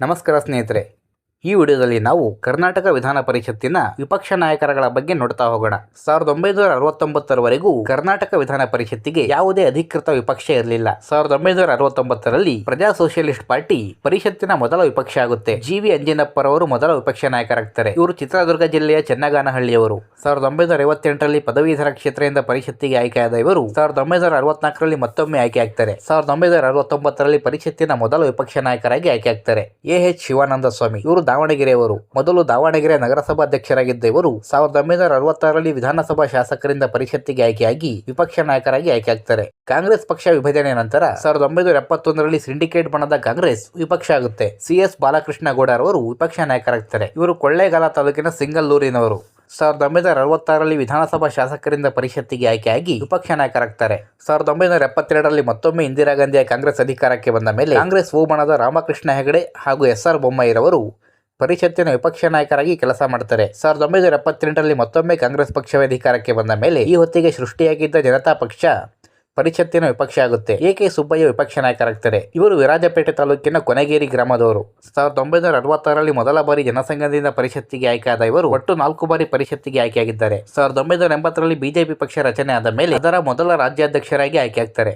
ನಮಸ್ಕಾರ ಸ್ನೇಹಿತರೆ. ಈ ವಿಡಿಯೋದಲ್ಲಿ ನಾವು ಕರ್ನಾಟಕ ವಿಧಾನ ಪರಿಷತ್ತಿನ ವಿಪಕ್ಷ ನಾಯಕರಗಳ ಬಗ್ಗೆ ನೋಡ್ತಾ ಹೋಗೋಣ. ಸಾವಿರದ ಒಂಬೈನೂರ ಅರವತ್ತೊಂಬತ್ತರವರೆಗೂ ಕರ್ನಾಟಕ ವಿಧಾನ ಪರಿಷತ್ತಿಗೆ ಯಾವುದೇ ಅಧಿಕೃತ ವಿಪಕ್ಷ ಇರಲಿಲ್ಲ. ಸಾವಿರದ ಒಂಬೈನೂರ ಅರವತ್ತೊಂಬತ್ತರಲ್ಲಿ ಪ್ರಜಾ ಸೋಷಿಯಲಿಸ್ಟ್ ಪಾರ್ಟಿ ಪರಿಷತ್ತಿನ ಮೊದಲ ವಿಪಕ್ಷ ಆಗುತ್ತೆ. ಜಿ ವಿ ಅಂಜಿನಪ್ಪರವರು ಮೊದಲ ವಿಪಕ್ಷ ನಾಯಕರಾಗ್ತಾರೆ. ಇವರು ಚಿತ್ರದುರ್ಗ ಜಿಲ್ಲೆಯ ಚೆನ್ನಗಾನಹಳ್ಳಿಯವರು. ಸಾವಿರದ ಒಂಬೈನೂರ ಐವತ್ತೆಂಟರಲ್ಲಿ ಪದವೀಧರ ಕ್ಷೇತ್ರದಿಂದ ಪರಿಷತ್ತಿಗೆ ಆಯ್ಕೆಯಾದ ಇವರು ಸಾವಿರದ ಒಂಬೈನೂರ ಅರವತ್ನಾಲ್ಕರಲ್ಲಿ ಮತ್ತೊಮ್ಮೆ ಆಯ್ಕೆ ಆಗ್ತಾರೆ ಸಾವಿರದ ಒಂಬೈನೂರ ಅರವತ್ತೊಂಬತ್ತರಲ್ಲಿ ಪರಿಷತ್ತಿನ ಮೊದಲ ವಿಪಕ್ಷ ನಾಯಕರಾಗಿ ಆಯ್ಕೆ ಆಗ್ತಾರೆ ಎ ಎಚ್ ಶಿವಾನಂದ ಸ್ವಾಮಿ ಇವರು ದಾವಣಗೆರೆಯವರು. ಮೊದಲು ದಾವಣಗೆರೆ ನಗರಸಭಾ ಅಧ್ಯಕ್ಷರಾಗಿದ್ದ ಇವರು ಸಾವಿರದ ಒಂಬೈನೂರ ಅರವತ್ತಾರರಲ್ಲಿ ವಿಧಾನಸಭಾ ಶಾಸಕರಿಂದ ಪರಿಷತ್ತಿಗೆ ಆಯ್ಕೆಯಾಗಿ ವಿಪಕ್ಷ ನಾಯಕರಾಗಿ ಆಯ್ಕೆಯಾಗ್ತಾರೆ. ಕಾಂಗ್ರೆಸ್ ಪಕ್ಷ ವಿಭಜನೆ ನಂತರ ಸಾವಿರದ ಒಂಬೈನೂರ ಎಪ್ಪತ್ತೊಂದರಲ್ಲಿ ಸಿಂಡಿಕೇಟ್ ಬಣದ ಕಾಂಗ್ರೆಸ್ ವಿಪಕ್ಷ ಆಗುತ್ತೆ. ಸಿಎಸ್ ಬಾಲಕೃಷ್ಣ ಗೌಡರವರು ವಿಪಕ್ಷ ನಾಯಕರಾಗ್ತಾರೆ. ಇವರು ಕೊಳ್ಳೇಗಾಲ ತಾಲೂಕಿನ ಸಿಂಗಲ್ಲೂರಿನವರು. ಸಾವಿರದ ಒಂಬೈನೂರ ಅರವತ್ತಾರರಲ್ಲಿ ವಿಧಾನಸಭಾ ಶಾಸಕರಿಂದ ಪರಿಷತ್ತಿಗೆ ಆಯ್ಕೆಯಾಗಿ ವಿಪಕ್ಷ ನಾಯಕರಾಗ್ತಾರೆ. ಸಾವಿರದ ಒಂಬೈನೂರ ಎಪ್ಪತ್ತೆರಡರಲ್ಲಿ ಮತ್ತೊಮ್ಮೆ ಇಂದಿರಾ ಗಾಂಧಿಯ ಕಾಂಗ್ರೆಸ್ ಅಧಿಕಾರಕ್ಕೆ ಬಂದ ಮೇಲೆ ಕಾಂಗ್ರೆಸ್ ಓಬಣದ ರಾಮಕೃಷ್ಣ ಹೆಗಡೆ ಹಾಗೂ ಎಸ್ ಆರ್ ಬೊಮ್ಮಾಯಿರವರು ಪರಿಷತ್ತಿನ ವಿಪಕ್ಷ ನಾಯಕರಾಗಿ ಕೆಲಸ ಮಾಡ್ತಾರೆ. ಸಾವಿರದ ಒಂಬೈನೂರ ಎಪ್ಪತ್ತೆಂಟರಲ್ಲಿ ಮತ್ತೊಮ್ಮೆ ಕಾಂಗ್ರೆಸ್ ಪಕ್ಷವೇ ಅಧಿಕಾರಕ್ಕೆ ಬಂದ ಮೇಲೆ ಈ ಹೊತ್ತಿಗೆ ಸೃಷ್ಟಿಯಾಗಿದ್ದ ಜನತಾ ಪಕ್ಷ ಪರಿಷತ್ತಿನ ವಿಪಕ್ಷ ಆಗುತ್ತೆ. ಎ ಕೆ ಸುಬ್ಬಯ್ಯ ವಿಪಕ್ಷ ನಾಯಕರಾಗ್ತಾರೆ. ಇವರು ವಿರಾಜಪೇಟೆ ತಾಲೂಕಿನ ಕೊನೆಗೇರಿ ಗ್ರಾಮದವರು. ಸಾವಿರದ ಒಂಬೈನೂರ ಅರವತ್ತಾರರಲ್ಲಿ ಮೊದಲ ಬಾರಿ ಜನಸಂಘದಿಂದ ಪರಿಷತ್ತಿಗೆ ಆಯ್ಕೆಯಾದ ಇವರು ಒಟ್ಟು ನಾಲ್ಕು ಬಾರಿ ಪರಿಷತ್ತಿಗೆ ಆಯ್ಕೆಯಾಗಿದ್ದಾರೆ. ಸಾವಿರದ ಒಂಬೈನೂರ ಎಂಬತ್ತರಲ್ಲಿ ಬಿಜೆಪಿ ಪಕ್ಷ ರಚನೆ ಆದ ಮೇಲೆ ಅದರ ಮೊದಲ ರಾಜ್ಯಾಧ್ಯಕ್ಷರಾಗಿ ಆಯ್ಕೆಯಾಗ್ತಾರೆ.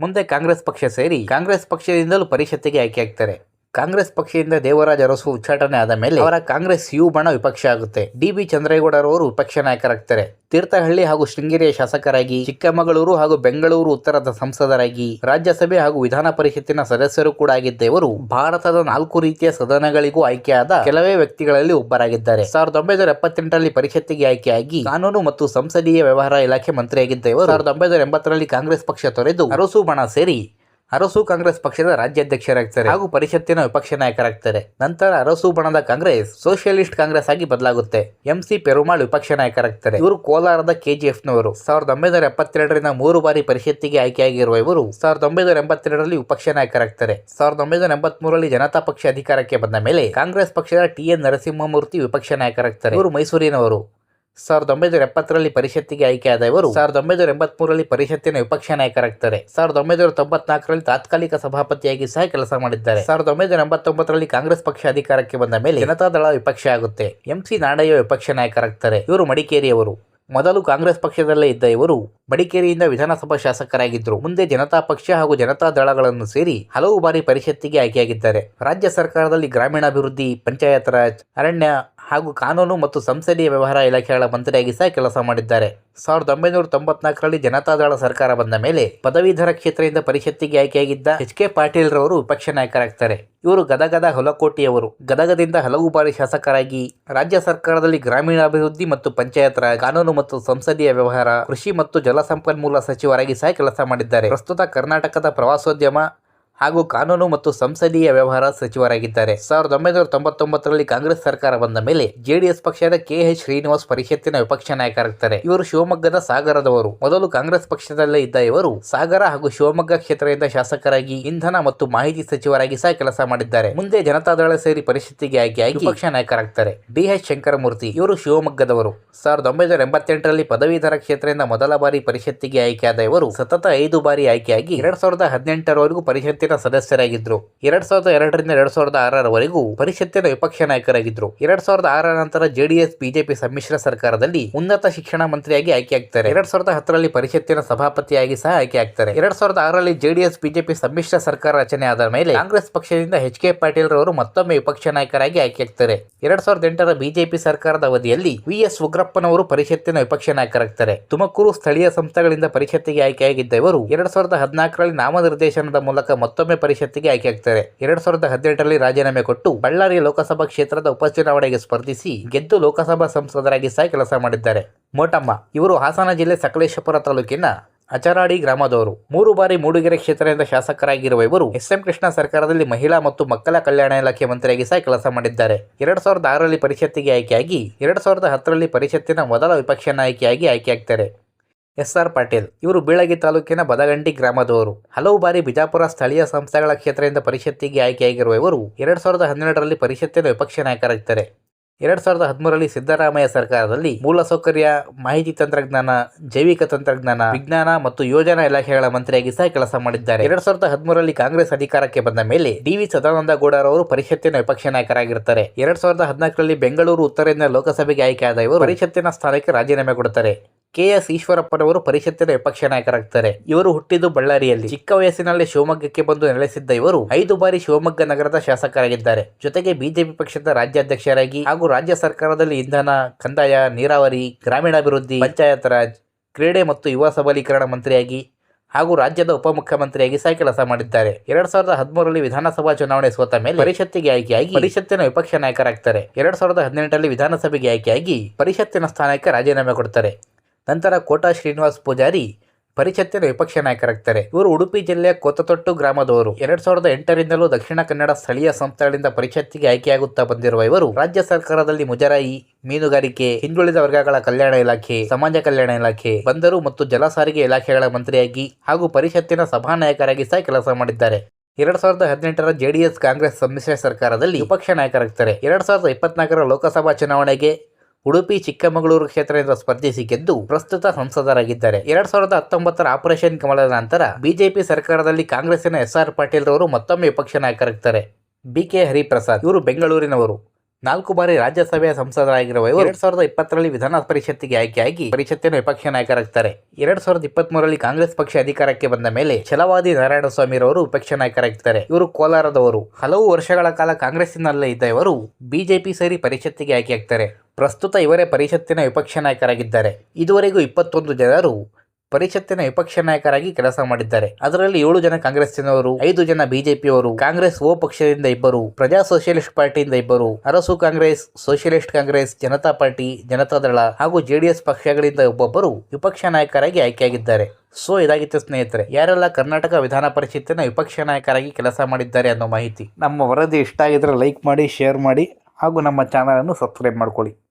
ಮುಂದೆ ಕಾಂಗ್ರೆಸ್ ಪಕ್ಷ ಸೇರಿ ಕಾಂಗ್ರೆಸ್ ಪಕ್ಷದಿಂದಲೂ ಪರಿಷತ್ತಿಗೆ ಆಯ್ಕೆಯಾಗ್ತಾರೆ. ಕಾಂಗ್ರೆಸ್ ಪಕ್ಷದಿಂದ ದೇವರಾಜ ಅರಸು ಉಚ್ಚಾಟನೆ ಆದ ಮೇಲೆ ಅವರ ಕಾಂಗ್ರೆಸ್ ಯು ಬಣ ವಿಪಕ್ಷ ಆಗುತ್ತೆ. ಡಿ ಬಿ ಚಂದ್ರೇಗೌಡರವರು ವಿಪಕ್ಷ ನಾಯಕರಾಗ್ತಾರೆ. ತೀರ್ಥಹಳ್ಳಿ ಹಾಗೂ ಶೃಂಗೇರಿಯ ಶಾಸಕರಾಗಿ, ಚಿಕ್ಕಮಗಳೂರು ಹಾಗೂ ಬೆಂಗಳೂರು ಉತ್ತರದ ಸಂಸದರಾಗಿ, ರಾಜ್ಯಸಭೆ ಹಾಗೂ ವಿಧಾನ ಪರಿಷತ್ತಿನ ಸದಸ್ಯರು ಕೂಡ ಆಗಿದ್ದ ಇವರು ಭಾರತದ ನಾಲ್ಕು ರೀತಿಯ ಸದನಗಳಿಗೂ ಆಯ್ಕೆಯಾದ ಕೆಲವೇ ವ್ಯಕ್ತಿಗಳಲ್ಲಿ ಒಬ್ಬರಾಗಿದ್ದಾರೆ. ಸಾವಿರದ ಒಂಬೈನೂರ ಎಪ್ಪತ್ತೆಂಟರಲ್ಲಿ ಪರಿಷತ್ತಿಗೆ ಆಯ್ಕೆಯಾಗಿ ಕಾನೂನು ಮತ್ತು ಸಂಸದೀಯ ವ್ಯವಹಾರ ಇಲಾಖೆ ಮಂತ್ರಿಯಾಗಿದ್ದ ಇವರು ಸಾವಿರದ ಒಂಬೈನೂರ ಎಂಬತ್ತರಲ್ಲಿ ಕಾಂಗ್ರೆಸ್ ಪಕ್ಷ ತೊರೆದು ಅರಸು ಬಣ ಸೇರಿ ಅರಸು ಕಾಂಗ್ರೆಸ್ ಪಕ್ಷದ ರಾಜ್ಯಾಧ್ಯಕ್ಷರಾಗ್ತಾರೆ ಹಾಗೂ ಪರಿಷತ್ತಿನ ವಿಪಕ್ಷ ನಾಯಕರಾಗ್ತಾರೆ. ನಂತರ ಅರಸು ಬಣದ ಕಾಂಗ್ರೆಸ್, ಸೋಷಿಯಲಿಸ್ಟ್ ಕಾಂಗ್ರೆಸ್ ಆಗಿ ಬದಲಾಗುತ್ತೆ. ಎಂ ಸಿ ಪೆರುಮಾಳ್ ವಿಪಕ್ಷ ನಾಯಕರಾಗ್ತಾರೆ. ಇವರು ಕೋಲಾರದ ಕೆಜಿಎಫ್ ನವರು ಸಾವಿರದ ಒಂಬೈನೂರ ಎಪ್ಪತ್ತೆರಡರಿಂದ ಮೂರು ಬಾರಿ ಪರಿಷತ್ತಿಗೆ ಆಯ್ಕೆಯಾಗಿರುವ ಇವರು ಸಾವಿರದ ಒಂಬೈನೂರ ಎಂಬತ್ತೆರಡರಲ್ಲಿ ವಿಪಕ್ಷ ನಾಯಕರಾಗ್ತಾರೆ. ಸಾವಿರದ ಒಂಬೈನೂರ ಎಂಬತ್ಮೂರರಲ್ಲಿ ಜನತಾ ಪಕ್ಷ ಅಧಿಕಾರಕ್ಕೆ ಬಂದ ಮೇಲೆ ಕಾಂಗ್ರೆಸ್ ಪಕ್ಷದ ಟಿ ಎನ್ ನರಸಿಂಹಮೂರ್ತಿ ವಿಪಕ್ಷ ನಾಯಕರಾಗ್ತಾರೆ. ಇವರು ಮೈಸೂರಿನವರು. ಸಾವಿರದ ಒಂಬೈನೂರ ಎಪ್ಪತ್ತರಲ್ಲಿ ಪರಿಷತ್ತಿಗೆ ಆಯ್ಕೆಯಾದ ಇವರು ಸಾವಿರದ ಒಂಬೈನೂರ ಎಂಬತ್ಮೂರರಲ್ಲಿ ಪರಿಷತ್ತಿನ ವಿಪಕ್ಷ ನಾಯಕರಾಗ್ತಾರೆ. ಸಾವಿರದ ಒಂಬೈನೂರ ತೊಂಬತ್ನಾಲ್ಕರಲ್ಲಿ ತಾತ್ಕಾಲಿಕ ಸಭಾಪತಿಯಾಗಿ ಸಹ ಕೆಲಸ ಮಾಡಿದ್ದಾರೆ. ಸಾವಿರದ ಒಂಬೈನೂರ ಎಂಬತ್ತೊಂಬತ್ತರಲ್ಲಿ ಕಾಂಗ್ರೆಸ್ ಪಕ್ಷ ಅಧಿಕಾರಕ್ಕೆ ಬಂದ ಮೇಲೆ ಜನತಾದಳ ವಿಪಕ್ಷ ಆಗುತ್ತೆ. ಎಂ ಸಿ ನಾಡಯ್ಯ ವಿಪಕ್ಷ ನಾಯಕರಾಗ್ತಾರೆ. ಇವರು ಮಡಿಕೇರಿಯವರು. ಮೊದಲು ಕಾಂಗ್ರೆಸ್ ಪಕ್ಷದಲ್ಲೇ ಇದ್ದ ಇವರು ಮಡಿಕೇರಿಯಿಂದ ವಿಧಾನಸಭಾ ಶಾಸಕರಾಗಿದ್ದರು. ಮುಂದೆ ಜನತಾ ಪಕ್ಷ ಹಾಗೂ ಜನತಾ ದಳಗಳನ್ನು ಸೇರಿ ಹಲವು ಬಾರಿ ಪರಿಷತ್ತಿಗೆ ಆಯ್ಕೆಯಾಗಿದ್ದಾರೆ. ರಾಜ್ಯ ಸರ್ಕಾರದಲ್ಲಿ ಗ್ರಾಮೀಣಾಭಿವೃದ್ಧಿ, ಪಂಚಾಯತ್ ರಾಜ್, ಅರಣ್ಯ ಹಾಗೂ ಕಾನೂನು ಮತ್ತು ಸಂಸದೀಯ ವ್ಯವಹಾರ ಇಲಾಖೆಗಳ ಮಂತ್ರಿಯಾಗಿ ಸಹ ಕೆಲಸ ಮಾಡಿದ್ದಾರೆ. ಸಾವಿರದ ಒಂಬೈನೂರ ತೊಂಬತ್ನಾಲ್ಕರಲ್ಲಿ ಜನತಾದಳ ಸರ್ಕಾರ ಬಂದ ಮೇಲೆ ಪದವೀಧರ ಕ್ಷೇತ್ರದಿಂದ ಪರಿಷತ್ತಿಗೆ ಆಯ್ಕೆಯಾಗಿದ್ದ ಎಚ್ ಕೆ ಪಾಟೀಲ್ ರವರು ವಿಪಕ್ಷ ನಾಯಕರಾಗ್ತಾರೆ. ಇವರು ಗದಗದ ಹೊಲಕೋಟೆಯವರು. ಗದಗದಿಂದ ಹಲವು ಬಾರಿ ಶಾಸಕರಾಗಿ ರಾಜ್ಯ ಸರ್ಕಾರದಲ್ಲಿ ಗ್ರಾಮೀಣಾಭಿವೃದ್ಧಿ ಮತ್ತು ಪಂಚಾಯತ್ ರಾಜ್, ಕಾನೂನು ಮತ್ತು ಸಂಸದೀಯ ವ್ಯವಹಾರ, ಕೃಷಿ ಮತ್ತು ಜಲಸಂಪನ್ಮೂಲ ಸಚಿವರಾಗಿ ಸಹ ಕೆಲಸ ಮಾಡಿದ್ದಾರೆ. ಪ್ರಸ್ತುತ ಕರ್ನಾಟಕದ ಪ್ರವಾಸೋದ್ಯಮ ಹಾಗೂ ಕಾನೂನು ಮತ್ತು ಸಂಸದೀಯ ವ್ಯವಹಾರ ಸಚಿವರಾಗಿದ್ದಾರೆ. ಸಾವಿರದ ಒಂಬೈನೂರ ತೊಂಬತ್ತೊಂಬತ್ತರಲ್ಲಿ ಕಾಂಗ್ರೆಸ್ ಸರ್ಕಾರ ಬಂದ ಮೇಲೆ ಜೆಡಿಎಸ್ ಪಕ್ಷದ ಕೆ ಎಚ್ ಶ್ರೀನಿವಾಸ್ ಪರಿಷತ್ತಿನ ವಿಪಕ್ಷ ನಾಯಕರಾಗ್ತಾರೆ. ಇವರು ಶಿವಮೊಗ್ಗದ ಸಾಗರದವರು. ಮೊದಲು ಕಾಂಗ್ರೆಸ್ ಪಕ್ಷದಲ್ಲೇ ಇದ್ದ ಇವರು ಸಾಗರ ಹಾಗೂ ಶಿವಮೊಗ್ಗ ಕ್ಷೇತ್ರದಿಂದ ಶಾಸಕರಾಗಿ, ಇಂಧನ ಮತ್ತು ಮಾಹಿತಿ ಸಚಿವರಾಗಿ ಸಹ ಕೆಲಸ ಮಾಡಿದ್ದಾರೆ. ಮುಂದೆ ಜನತಾದಳ ಸೇರಿ ಪರಿಷತ್ತಿಗೆ ಆಯ್ಕೆಯಾಗಿ ವಿಪಕ್ಷ ನಾಯಕರಾಗ್ತಾರೆ. ಡಿ ಶಂಕರಮೂರ್ತಿ, ಇವರು ಶಿವಮೊಗ್ಗದವರು. ಸಾವಿರದ ಒಂಬೈನೂರ ಎಂಬತ್ತೆಂಟರಲ್ಲಿ ಪದವೀಧರ ಕ್ಷೇತ್ರದಿಂದ ಮೊದಲ ಬಾರಿ ಪರಿಷತ್ತಿಗೆ ಆಯ್ಕೆಯಾದ ಇವರು ಸತತ ಐದು ಬಾರಿ ಆಯ್ಕೆಯಾಗಿ, ಎರಡ್ ಸಾವಿರದ ಹದಿನೆಂಟರವರೆಗೂ ಪರಿಷತ್ತಿನ ಸದಸ್ಯರಾಗಿದ್ದರು ಎರಡ್ ಸಾವಿರದ ಎರಡರಿಂದ ಎರಡ್ ಸಾವಿರದ ಆರರವರೆಗೂ ಪರಿಷತ್ತಿನ ವಿಪಕ್ಷ ನಾಯಕರಾಗಿದ್ದರು ಎರಡ್ ಸಾವಿರದ ಆರರ ನಂತರ ಜೆಡಿಎಸ್, ಬಿಜೆಪಿ ಸಮ್ಮಿಶ್ರ ಸರ್ಕಾರದಲ್ಲಿ ಉನ್ನತ ಶಿಕ್ಷಣ ಮಂತ್ರಿಯಾಗಿ ಆಯ್ಕೆಯಾಗ್ತಾರೆ. ಎರಡ್ ಸಾವಿರದ ಹತ್ತರಲ್ಲಿ ಪರಿಷತ್ತಿನ ಸಭಾಪತಿಯಾಗಿ ಸಹ ಆಯ್ಕೆಯಾಗ್ತಾರೆ. ಎರಡ್ ಸಾವಿರದ ಆರರಲ್ಲಿ ಜೆಡಿಎಸ್, ಬಿಜೆಪಿ ಸಮ್ಮಿಶ್ರ ಸರ್ಕಾರ ರಚನೆ ಆದ ಮೇಲೆ ಕಾಂಗ್ರೆಸ್ ಪಕ್ಷದಿಂದ ಎಚ್ ಕೆ ಪಾಟೀಲ್ ರವರು ಮತ್ತೊಮ್ಮೆ ವಿಪಕ್ಷ ನಾಯಕರಾಗಿ ಆಯ್ಕೆಯಾಗ್ತಾರೆ. ಎರಡ್ ಸಾವಿರದ ಎಂಟರ ಬಿಜೆಪಿ ಸರ್ಕಾರದ ಅವಧಿಯಲ್ಲಿ ವಿ ಎಸ್ ಉಗ್ರಪ್ಪನವರು ಪರಿಷತ್ತಿನ ವಿಪಕ್ಷ ನಾಯಕರಾಗ್ತಾರೆ. ತುಮಕೂರು ಸ್ಥಳೀಯ ಸಂಸ್ಥೆಗಳಿಂದ ಪರಿಷತ್ತಿಗೆ ಆಯ್ಕೆಯಾಗಿದ್ದ ಇವರು ಎರಡ್ ಸಾವಿರದ ಹದಿನಾಲ್ಕರಲ್ಲಿ ನಾಮನಿರ್ದೇಶನದ ಮೂಲಕ ಮತ್ತೊಮ್ಮೆ ಪರಿಷತ್ತಿಗೆ ಆಯ್ಕೆಯಾಗ್ತಾರೆ ಎರಡು ಸಾವಿರದ ಹದಿನೆಂಟರಲ್ಲಿ ರಾಜೀನಾಮೆ ಕೊಟ್ಟು ಬಳ್ಳಾರಿ ಲೋಕಸಭಾ ಕ್ಷೇತ್ರದ ಉಪಚುನಾವಣೆಗೆ ಸ್ಪರ್ಧಿಸಿ ಗೆದ್ದು ಲೋಕಸಭಾ ಸಂಸದರಾಗಿ ಸಹ ಕೆಲಸ ಮಾಡಿದ್ದಾರೆ. ಮೋಟಮ್ಮ, ಇವರು ಹಾಸನ ಜಿಲ್ಲೆ ಸಕಲೇಶಪುರ ತಾಲೂಕಿನ ಅಚರಾಡಿ ಗ್ರಾಮದವರು. ಮೂರು ಬಾರಿ ಮೂಡಿಗೆರೆ ಕ್ಷೇತ್ರದಿಂದ ಶಾಸಕರಾಗಿರುವ ಇವರು ಎಸ್ ಎಂ ಕೃಷ್ಣ ಸರ್ಕಾರದಲ್ಲಿ ಮಹಿಳಾ ಮತ್ತು ಮಕ್ಕಳ ಕಲ್ಯಾಣ ಇಲಾಖೆ ಮಂತ್ರಿಯಾಗಿ ಸಹ ಕೆಲಸ ಮಾಡಿದ್ದಾರೆ. ಎರಡ್ ಸಾವಿರದ ಆರರಲ್ಲಿ ಪರಿಷತ್ತಿಗೆ ಆಯ್ಕೆಯಾಗಿ, ಎರಡ್ ಸಾವಿರದ ಹತ್ತರಲ್ಲಿ ಪರಿಷತ್ತಿನ ಮೊದಲ ವಿಪಕ್ಷ ನಾಯಕಿಯಾಗಿ ಆಯ್ಕೆಯಾಗ್ತಾರೆ. S R Patil. ಇವರು ಬೀಳಗಿ ತಾಲೂಕಿನ ಬದಗಂಡಿ ಗ್ರಾಮದವರು. ಹಲವು ಬಾರಿ ಬಿಜಾಪುರ ಸ್ಥಳೀಯ ಸಂಸ್ಥೆಗಳ ಕ್ಷೇತ್ರದಿಂದ ಪರಿಷತ್ತಿಗೆ ಆಯ್ಕೆಯಾಗಿರುವ ಇವರು ಎರಡು ಸಾವಿರದ ಹನ್ನೆರಡರಲ್ಲಿ ಪರಿಷತ್ತಿನ ವಿಪಕ್ಷ ನಾಯಕರಾಗಿದ್ದಾರೆ. ಎರಡ್ ಸಾವಿರದ ಹದಿಮೂರರಲ್ಲಿ ಸಿದ್ದರಾಮಯ್ಯ ಸರ್ಕಾರದಲ್ಲಿ ಮೂಲಸೌಕರ್ಯ ಮಾಹಿತಿ ತಂತ್ರಜ್ಞಾನ, ಜೈವಿಕ ತಂತ್ರಜ್ಞಾನ, ವಿಜ್ಞಾನ ಮತ್ತು ಯೋಜನಾ ಇಲಾಖೆಗಳ ಮಂತ್ರಿಯಾಗಿ ಸಹ ಕೆಲಸ ಮಾಡಿದ್ದಾರೆ. ಎರಡ್ ಸಾವಿರದ ಹದಿಮೂರರಲ್ಲಿ ಕಾಂಗ್ರೆಸ್ ಅಧಿಕಾರಕ್ಕೆ ಬಂದ ಮೇಲೆ ಡಿ ವಿ ಸದಾನಂದ ಗೌಡರವರು ಪರಿಷತ್ತಿನ ವಿಪಕ್ಷ ನಾಯಕರಾಗಿರುತ್ತಾರೆ ಎರಡ್ ಸಾವಿರದ ಹದಿನಾಲ್ಕರಲ್ಲಿ ಬೆಂಗಳೂರು ಉತ್ತರದಿಂದ ಲೋಕಸಭೆಗೆ ಆಯ್ಕೆಯಾದ ಇವರು ಪರಿಷತ್ತಿನ ಸ್ಥಾನಕ್ಕೆ ರಾಜೀನಾಮೆ ಕೊಡುತ್ತಾರೆ. ಕೆ ಎಸ್ ಈಶ್ವರಪ್ಪನವರು ಪರಿಷತ್ತಿನ ವಿಪಕ್ಷ ನಾಯಕರಾಗ್ತಾರೆ. ಇವರು ಹುಟ್ಟಿದ್ದು ಬಳ್ಳಾರಿಯಲ್ಲಿ. ಚಿಕ್ಕ ವಯಸ್ಸಿನಲ್ಲಿ ಶಿವಮೊಗ್ಗಕ್ಕೆ ಬಂದು ನೆಲೆಸಿದ್ದ ಇವರು ಐದು ಬಾರಿ ಶಿವಮೊಗ್ಗ ನಗರದ ಶಾಸಕರಾಗಿದ್ದಾರೆ. ಜೊತೆಗೆ ಬಿಜೆಪಿ ಪಕ್ಷದ ರಾಜ್ಯಾಧ್ಯಕ್ಷರಾಗಿ ಹಾಗೂ ರಾಜ್ಯ ಸರ್ಕಾರದಲ್ಲಿ ಇಂಧನ, ಕಂದಾಯ, ನೀರಾವರಿ, ಗ್ರಾಮೀಣಾಭಿವೃದ್ಧಿ, ಪಂಚಾಯತ್ ರಾಜ್, ಕ್ರೀಡೆ ಮತ್ತು ಯುವ ಸಬಲೀಕರಣ ಮಂತ್ರಿಯಾಗಿ ಹಾಗೂ ರಾಜ್ಯದ ಉಪಮುಖ್ಯಮಂತ್ರಿಯಾಗಿ ಸಹ ಕೆಲಸ ಮಾಡಿದ್ದಾರೆ. ಎರಡ್ ಸಾವಿರದ ಹದಿಮೂರರಲ್ಲಿ ವಿಧಾನಸಭಾ ಚುನಾವಣೆ ಸೋತ ಮೇಲೆ ಪರಿಷತ್ತಿಗೆ ಆಯ್ಕೆಯಾಗಿ ಪರಿಷತ್ತಿನ ವಿಪಕ್ಷ ನಾಯಕರಾಗ್ತಾರೆ. ಎರಡ್ ಸಾವಿರದ ಹದಿನೆಂಟರಲ್ಲಿ ವಿಧಾನಸಭೆಗೆ ಆಯ್ಕೆಯಾಗಿ ಪರಿಷತ್ತಿನ ಸ್ಥಾನಕ್ಕೆ ರಾಜೀನಾಮೆ ಕೊಡ್ತಾರೆ. ನಂತರ ಕೋಟಾ ಶ್ರೀನಿವಾಸ್ ಪೂಜಾರಿ ಪರಿಷತ್ತಿನ ವಿಪಕ್ಷ ನಾಯಕರಾಗ್ತಾರೆ. ಇವರು ಉಡುಪಿ ಜಿಲ್ಲೆಯ ಕೊತ್ತತೊಟ್ಟು ಗ್ರಾಮದವರು. ಎರಡ್ ಸಾವಿರದ ಎಂಟರಿಂದಲೂ ದಕ್ಷಿಣ ಕನ್ನಡ ಸ್ಥಳೀಯ ಸಂಸ್ಥೆಗಳಿಂದ ಪರಿಷತ್ತಿಗೆ ಆಯ್ಕೆಯಾಗುತ್ತಾ ಬಂದಿರುವ ಇವರು, ರಾಜ್ಯ ಸರ್ಕಾರದಲ್ಲಿ ಮುಜರಾಯಿ, ಮೀನುಗಾರಿಕೆ, ಹಿಂದುಳಿದ ವರ್ಗಗಳ ಕಲ್ಯಾಣ ಇಲಾಖೆ, ಸಮಾಜ ಕಲ್ಯಾಣ ಇಲಾಖೆ, ಬಂದರು ಮತ್ತು ಜಲ ಸಾರಿಗೆ ಇಲಾಖೆಗಳ ಮಂತ್ರಿಯಾಗಿ ಹಾಗೂ ಪರಿಷತ್ತಿನ ಸಭಾನಾಯಕರಾಗಿ ಸಹ ಕೆಲಸ ಮಾಡಿದ್ದಾರೆ. ಎರಡ್ ಸಾವಿರದ ಹದಿನೆಂಟರ ಜೆಡಿಎಸ್ ಕಾಂಗ್ರೆಸ್ ಸಮ್ಮಿಶ್ರ ಸರ್ಕಾರದಲ್ಲಿ ವಿಪಕ್ಷ ನಾಯಕರಾಗ್ತಾರೆ. ಎರಡ್ ಸಾವಿರದ ಇಪ್ಪತ್ನಾಲ್ಕರ ಲೋಕಸಭಾ ಚುನಾವಣೆಗೆ ಉಡುಪಿ, ಚಿಕ್ಕಮಗಳೂರು ಕ್ಷೇತ್ರದಿಂದ ಸ್ಪರ್ಧಿಸಿ ಗೆದ್ದು ಪ್ರಸ್ತುತ ಸಂಸದರಾಗಿದ್ದಾರೆ. ಎರಡ್ ಸಾವಿರದ ಹತ್ತೊಂಬತ್ತರ ಆಪರೇಷನ್ ಕಮಲದ ನಂತರ ಬಿಜೆಪಿ ಸರ್ಕಾರದಲ್ಲಿ ಕಾಂಗ್ರೆಸ್ಸಿನ ಎಸ್ ಆರ್ ಪಾಟೀಲ್ ರವರು ಮತ್ತೊಮ್ಮೆ ವಿಪಕ್ಷ ನಾಯಕರಾಗ್ತಾರೆ. ಬಿ ಕೆ ಹರಿಪ್ರಸಾದ್ ಇವರು ಬೆಂಗಳೂರಿನವರು. ನಾಲ್ಕು ಬಾರಿ ರಾಜ್ಯಸಭೆಯ ಸಂಸದರಾಗಿರುವ ಇವರು ಎರಡ್ ಸಾವಿರದ ಇಪ್ಪತ್ತರಲ್ಲಿ ವಿಧಾನ ಪರಿಷತ್ತಿಗೆ ಆಯ್ಕೆಯಾಗಿ ಪರಿಷತ್ತಿನ ವಿಪಕ್ಷ ನಾಯಕರಾಗ್ತಾರೆ. ಎರಡ್ ಸಾವಿರದ ಇಪ್ಪತ್ತ್ ಮೂರರಲ್ಲಿ ಕಾಂಗ್ರೆಸ್ ಪಕ್ಷ ಅಧಿಕಾರಕ್ಕೆ ಬಂದ ಮೇಲೆ ಛಲವಾದಿ ನಾರಾಯಣಸ್ವಾಮಿರವರು ವಿಪಕ್ಷ ನಾಯಕರಾಗ್ತಾರೆ. ಇವರು ಕೋಲಾರದವರು. ಹಲವು ವರ್ಷಗಳ ಕಾಲ ಕಾಂಗ್ರೆಸ್ಸಿನಲ್ಲೇ ಇದ್ದ ಇವರು ಬಿಜೆಪಿ ಸೇರಿ ಪರಿಷತ್ತಿಗೆ ಆಯ್ಕೆಯಾಗ್ತಾರೆ. ಪ್ರಸ್ತುತ ಇವರೇ ಪರಿಷತ್ತಿನ ವಿಪಕ್ಷ ನಾಯಕರಾಗಿದ್ದಾರೆ. ಇದುವರೆಗೂ ಇಪ್ಪತ್ತೊಂದು ಜನರು ಪರಿಷತ್ತಿನ ವಿಪಕ್ಷ ನಾಯಕರಾಗಿ ಕೆಲಸ ಮಾಡಿದ್ದಾರೆ. ಅದರಲ್ಲಿ ಏಳು ಜನ ಕಾಂಗ್ರೆಸ್ಸಿನವರು, ಐದು ಜನ ಬಿಜೆಪಿಯವರು, ಕಾಂಗ್ರೆಸ್ ಓ ಪಕ್ಷದಿಂದ ಇಬ್ಬರು, ಪ್ರಜಾ ಸೋಷಿಯಲಿಸ್ಟ್ ಪಾರ್ಟಿಯಿಂದ ಇಬ್ಬರು, ಅರಸು ಕಾಂಗ್ರೆಸ್, ಸೋಷಿಯಲಿಸ್ಟ್ ಕಾಂಗ್ರೆಸ್, ಜನತಾ ಪಾರ್ಟಿ ಜನತಾದಳ ಹಾಗೂ ಜೆಡಿಎಸ್ ಪಕ್ಷಗಳಿಂದ ಒಬ್ಬೊಬ್ಬರು ವಿಪಕ್ಷ ನಾಯಕರಾಗಿ ಆಯ್ಕೆಯಾಗಿದ್ದಾರೆ. ಸೊ, ಇದಾಗಿತ್ತು ಸ್ನೇಹಿತರೆ, ಯಾರೆಲ್ಲ ಕರ್ನಾಟಕ ವಿಧಾನ ಪರಿಷತ್ತಿನ ವಿಪಕ್ಷ ನಾಯಕರಾಗಿ ಕೆಲಸ ಮಾಡಿದ್ದಾರೆ ಅನ್ನೋ ಮಾಹಿತಿ. ನಮ್ಮ ವರದಿ ಇಷ್ಟ ಆಗಿದ್ರೆ ಲೈಕ್ ಮಾಡಿ, ಶೇರ್ ಮಾಡಿ ಹಾಗೂ ನಮ್ಮ ಚಾನಲನ್ನು ಸಬ್ಸ್ಕ್ರೈಬ್ ಮಾಡ್ಕೊಳ್ಳಿ.